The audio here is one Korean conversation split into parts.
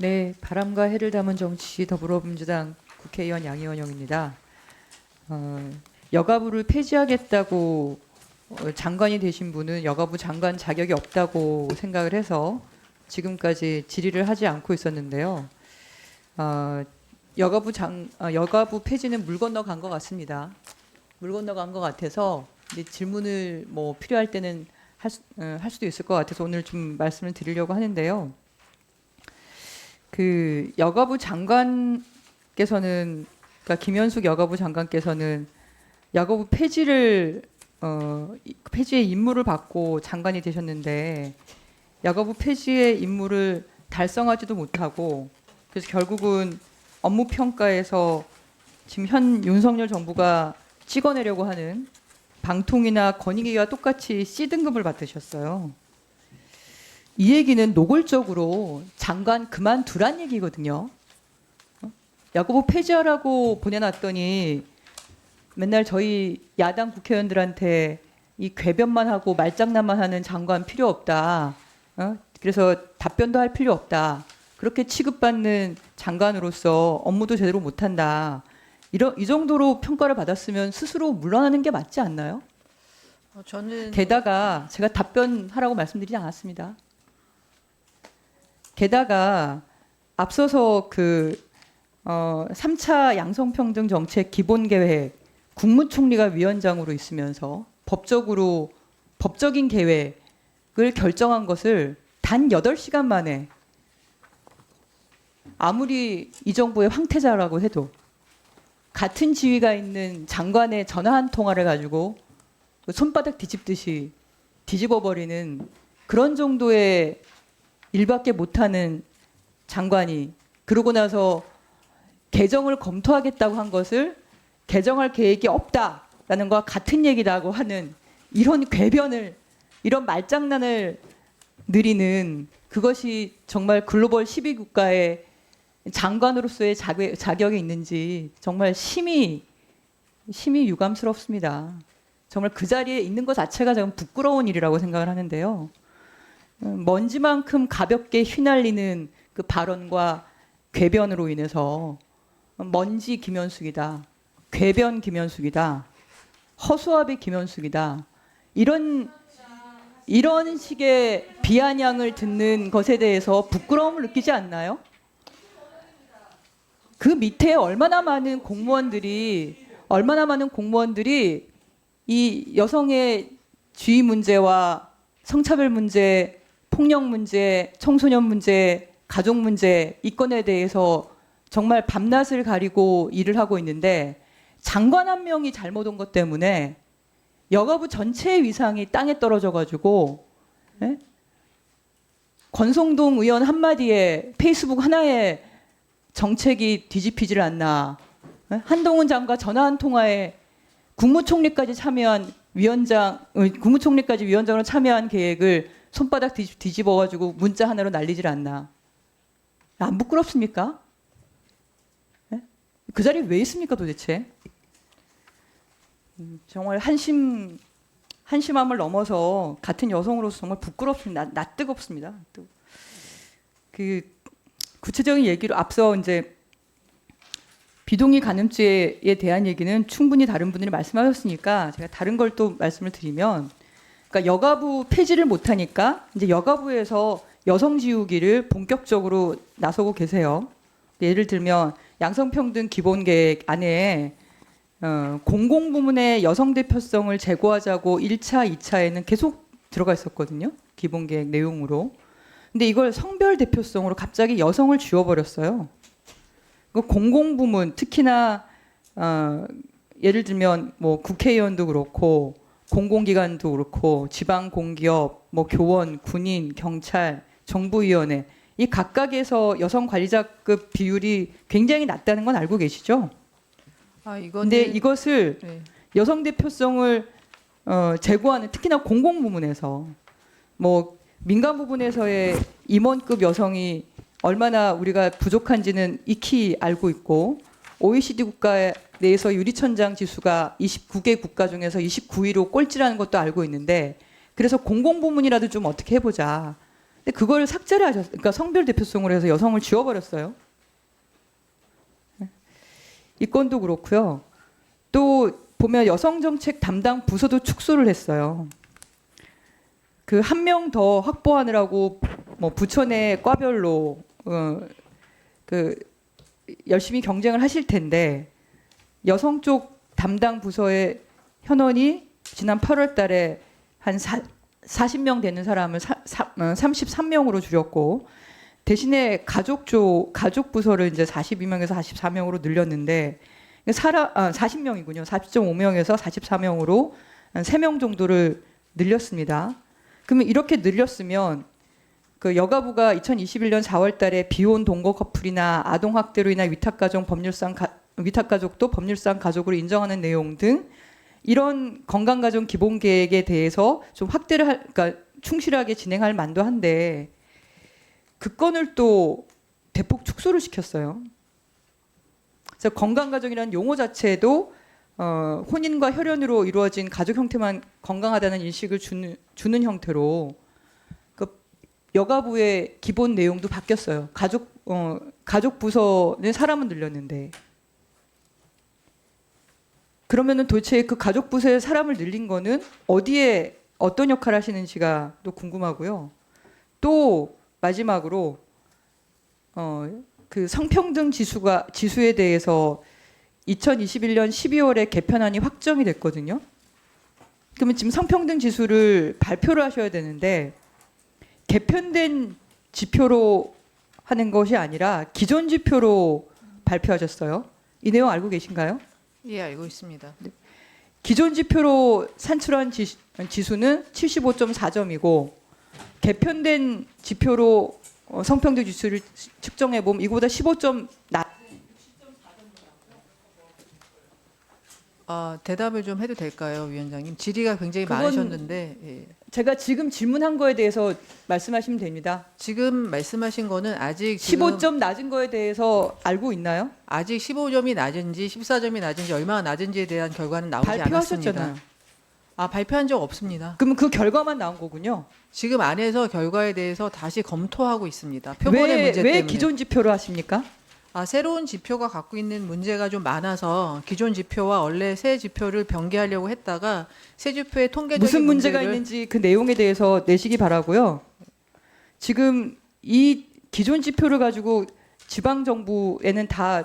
네, 바람과 해를 담은 정치 더불어민주당 국회의원 양희원영입니다. 어, 여가부를 폐지하겠다고 어, 장관이 되신 분은 여가부 장관 자격이 없다고 생각을 해서 지금까지 질의를 하지 않고 있었는데요. 어, 여가부 장 어, 여가부 폐지는 물 건너간 것 같습니다. 물 건너간 것 같아서 질문을 뭐 필요할 때는 할, 수, 어, 할 수도 있을 것 같아서 오늘 좀 말씀을 드리려고 하는데요. 그 여가부 장관께서는 그러니까 김현숙 여가부 장관께서는 여가부 폐지를 어 이- 폐지의 임무를 받고 장관이 되셨는데 여가부 폐지의 임무를 달성하지도 못하고 그래서 결국은 업무 평가에서 지금 현 윤석열 정부가 찍어내려고 하는 방통위나 건의기와 똑같이 C 등급을 받으셨어요. 이 얘기는 노골적으로 장관 그만두란 얘기거든요. 어? 야구부 폐지하라고 보내놨더니 맨날 저희 야당 국회의원들한테 이 궤변만 하고 말장난만 하는 장관 필요 없다. 어? 그래서 답변도 할 필요 없다. 그렇게 취급받는 장관으로서 업무도 제대로 못한다. 이런 이 정도로 평가를 받았으면 스스로 물러나는 게 맞지 않나요? 어, 저는 게다가 제가 답변하라고 말씀드리지 않았습니다. 게다가 앞서서 그 어, 3차 양성평등 정책 기본 계획 국무총리가 위원장으로 있으면서 법적으로 법적인 계획을 결정한 것을 단 8시간 만에 아무리 이 정부의 황태자라고 해도 같은 지위가 있는 장관의 전화 한 통화를 가지고 그 손바닥 뒤집듯이 뒤집어 버리는 그런 정도의 일밖에 못하는 장관이 그러고 나서 개정을 검토하겠다고 한 것을 개정할 계획이 없다라는 것과 같은 얘기라고 하는 이런 궤변을 이런 말장난을 느리는 그것이 정말 글로벌 12국가의 장관으로서의 자격, 자격이 있는지 정말 심히 심히 유감스럽습니다. 정말 그 자리에 있는 것 자체가 좀 부끄러운 일이라고 생각을 하는데요. 음, 먼지만큼 가볍게 휘날리는 그 발언과 궤변으로 인해서 먼지 김현숙이다, 궤변 김현숙이다, 허수아비 김현숙이다 이런 이런 식의 비아냥을 듣는 것에 대해서 부끄러움을 느끼지 않나요? 그 밑에 얼마나 많은 공무원들이 얼마나 많은 공무원들이 이 여성의 주의 문제와 성차별 문제, 폭력 문제, 청소년 문제, 가족 문제 이 건에 대해서 정말 밤낮을 가리고 일을 하고 있는데 장관 한 명이 잘못 온 것 때문에 여가부 전체의 위상이 땅에 떨어져 가지고 예? 권성동 의원 한마디에 페이스북 하나에 정책이 뒤집히질 않나 예? 한동훈 장관 전화 한 통화에 국무총리까지 참여한 위원장, 어, 국무총리까지 위원장으로 참여한 계획을 손바닥 뒤집, 뒤집어 가지고 문자 하나로 날리질 않나. 안 부끄럽습니까? 예? 그 자리에 왜 있습니까 도대체? 음, 정말 한심, 한심함을 넘어서 같은 여성으로서 정말 부끄럽습니다. 나, 나 뜨겁습니다. 또. 그 구체적인 얘기로 앞서 이제 비동의 간음죄에 대한 얘기는 충분히 다른 분들이 말씀하셨으니까 제가 다른 걸 또 말씀을 드리면 그러니까 여가부 폐지를 못하니까 이제 여가부에서 여성 지우기를 본격적으로 나서고 계세요. 예를 들면 양성평등 기본계획 안에 어, 공공부문의 여성 대표성을 제고하자고 1차, 2차에는 계속 들어가 있었거든요. 기본계획 내용으로. 근데 이걸 성별 대표성으로 갑자기 여성을 지워버렸어요. 그 공공부문 특히나 어, 예를 들면 뭐 국회의원도 그렇고 공공기관도 그렇고 지방 공기업, 뭐 교원, 군인, 경찰, 정부위원회 이 각각에서 여성 관리자급 비율이 굉장히 낮다는 건 알고 계시죠? 아 이거는 근데 이것을 네. 여성 대표성을 어, 제고하는 특히나 공공 부문에서 뭐 민간 부분에서의 임원급 여성이 얼마나 우리가 부족한지는 익히 알고 있고 OECD 국가 내에서 유리천장 지수가 29개 국가 중에서 29위로 꼴찌라는 것도 알고 있는데 그래서 공공 부문이라도 좀 어떻게 해보자. 근데 그걸 삭제를 하셨, 그러니까 성별 대표성으로 해서 여성을 지워버렸어요. 네. 이 건도 그렇고요. 또 보면 여성 정책 담당 부서도 축소를 했어요. 그 한 명 더 확보하느라고 뭐내 과별로 어, 그 열심히 경쟁을 하실 텐데 여성 쪽 담당 부서의 현원이 지난 8월 달에 한 사, 40명 되는 사람을 사, 사, 어, 33명으로 줄였고 대신에 가족 쪽 가족 부서를 이제 42명에서 44명으로 늘렸는데 사람 아, 40명이군요. 40.5명에서 44명으로 한 3명 정도를 늘렸습니다. 그러면 이렇게 늘렸으면 그 여가부가 2021년 4월 달에 비혼 동거 커플이나 아동 학대로 인한 위탁 가정 법률상 가, 위탁 가족도 법률상 가족으로 인정하는 내용 등 이런 건강 가정 기본 계획에 대해서 좀 확대를 할 그러니까 충실하게 진행할 만도 한데 그 건을 또 대폭 축소를 시켰어요. 그래서 건강 가정이라는 용어 자체도 어, 혼인과 혈연으로 이루어진 가족 형태만 건강하다는 인식을 주는, 주는 형태로 그 여가부의 기본 내용도 바뀌었어요. 가족 어, 가족 부서는 사람은 늘렸는데 그러면은 도대체 그 가족 부서에 사람을 늘린 거는 어디에 어떤 역할을 하시는지가 또 궁금하고요. 또 마지막으로 어, 그 성평등 지수가 지수에 대해서 2021년 12월에 개편안이 확정이 됐거든요. 그러면 지금 성평등 지수를 발표를 하셔야 되는데 개편된 지표로 하는 것이 아니라 기존 지표로 발표하셨어요. 이 내용 알고 계신가요? 예, 알고 있습니다. 기존 지표로 산출한 지, 지수는 75.4점이고 개편된 지표로 어, 성평등 지수를 측정해 보면 이거보다 15점 낮. 아, 대답을 좀 해도 될까요, 위원장님? 질의가 굉장히 그건- 많으셨는데 예. 제가 지금 질문한 거에 대해서 말씀하시면 됩니다. 지금 말씀하신 거는 아직 지금 15점 낮은 거에 대해서 알고 있나요? 아직 15점이 낮은지 14점이 낮은지 얼마나 낮은지에 대한 결과는 나오지 않았습니다. 발표하셨잖아요. 아, 발표한 적 없습니다. 그러면 그 결과만 나온 거군요. 지금 안에서 결과에 대해서 다시 검토하고 있습니다. 표본의 왜, 문제 왜 때문에. 기존 지표로 하십니까? 아, 새로운 지표가 갖고 있는 문제가 좀 많아서 기존 지표와 원래 새 지표를 병기하려고 했다가 새 지표의 통계적인 무슨 문제가 문제를 있는지 그 내용에 대해서 내시기 바라고요. 지금 이 기존 지표를 가지고 지방 정부에는 다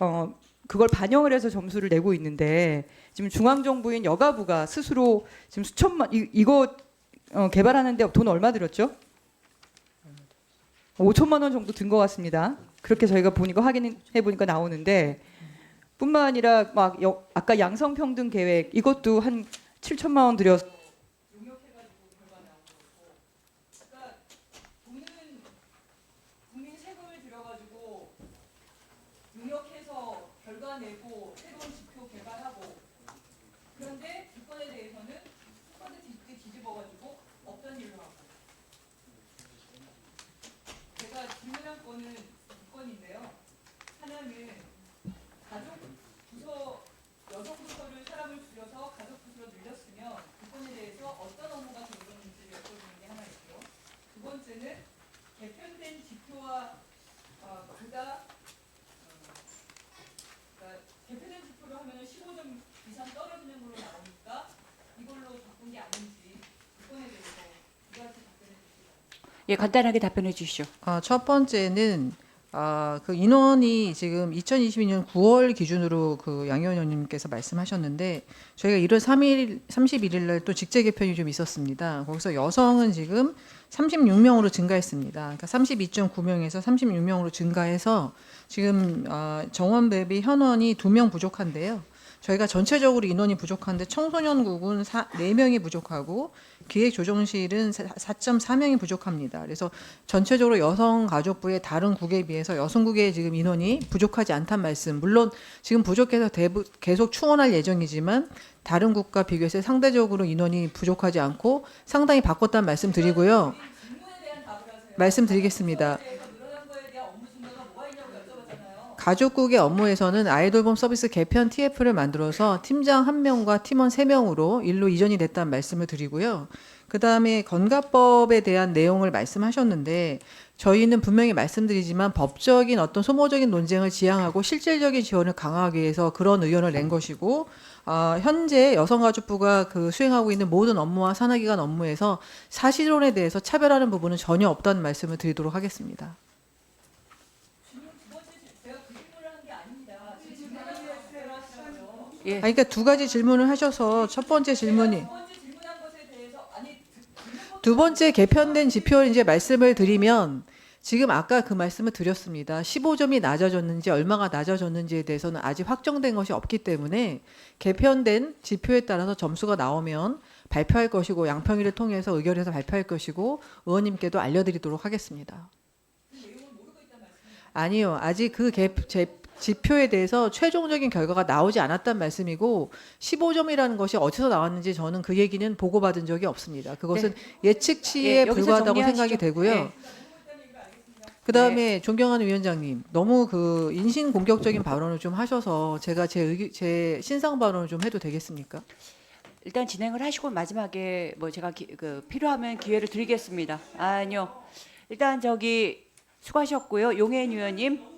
어, 그걸 반영을 해서 점수를 내고 있는데 지금 중앙 정부인 여가부가 스스로 지금 수천만 이, 이거 어, 개발하는데 돈 얼마 들였죠? 5천만 원 정도 든 것 같습니다. 그렇게 저희가 보니까 확인해 보니까 나오는데 뿐만 아니라 막 여- 아까 양성평등 계획 이것도 한 7천만 원 들여서 두 건인데요 하나는 가족 부서 여성 부서를 사람을 줄여서 가족 부서로 늘렸으면 그 건에 대해서 어떤 업무가 적용되는지를 여쭤보는 게 하나 있고요 두 번째는 개편된 지표와 어, 그가 어, 그러니까 개편된 지표로 하면 15점 이상 떨어지는 걸로 나오니까 이걸로 바꾼 게 아닌지 그 건에 대해서. 예, 간단하게 답변해 주시죠. 아, 첫 번째는 아, 그 인원이 지금 2022년 9월 기준으로 그양 의원님께서 말씀하셨는데 저희가 1월 3일 31일 날 또 직제 개편이 좀 있었습니다. 거기서 여성은 지금 36명으로 증가했습니다. 그러니까 32.9명에서 36명으로 증가해서 지금 아, 정원 대비 현원이 2명 부족한데요. 저희가 전체적으로 인원이 부족한데 청소년국은 4명이 부족하고 기획조정실은 4.4명이 부족합니다. 그래서 전체적으로 여성가족부의 다른 국에 비해서 여성국의 지금 인원이 부족하지 않단 말씀. 물론 지금 부족해서 대부, 계속 충원할 예정이지만 다른 국가 비교해서 상대적으로 인원이 부족하지 않고 상당히 바꿨다는 말씀 드리고요. 말씀드리겠습니다. 가족국의 업무에서는 아이돌봄 서비스 개편 TF를 만들어서 팀장 1명과 팀원 3명으로 일로 이전이 됐다는 말씀을 드리고요. 그 다음에 건가법에 대한 내용을 말씀하셨는데 저희는 분명히 말씀드리지만 법적인 어떤 소모적인 논쟁을 지향하고 실질적인 지원을 강화하기 위해서 그런 의견을 낸 것이고 아, 현재 여성가족부가 그 수행하고 있는 모든 업무와 산하기관 업무에서 사실혼에 대해서 차별하는 부분은 전혀 없다는 말씀을 드리도록 하겠습니다. 예. 아니, 그러니까 두 가지 질문을 하셔서 첫 번째 질문이 두 번째 개편된 지표를 이제 말씀을 드리면 지금 아까 그 말씀을 드렸습니다. 15점이 낮아졌는지 얼마가 낮아졌는지에 대해서는 아직 확정된 것이 없기 때문에 개편된 지표에 따라서 점수가 나오면 발표할 것이고 양평위를 통해서 의결해서 발표할 것이고 의원님께도 알려드리도록 하겠습니다. 아니요, 아직 그 개, 제, 지표에 대해서 최종적인 결과가 나오지 않았단 말씀이고 15점이라는 것이 어디서 나왔는지 저는 그 얘기는 보고받은 적이 없습니다. 그것은 예측치에 예, 여기서 불과하다고 정리하시죠. 생각이 되고요. 예. 그다음에 존경하는 위원장님 너무 그 인신 공격적인 발언을 좀 하셔서 제가 제, 의기, 제 신상 발언을 좀 해도 되겠습니까? 일단 진행을 하시고 마지막에 뭐 제가 기, 그 필요하면 기회를 드리겠습니다. 아니요. 일단 저기 수고하셨고요. 용혜인 의원님.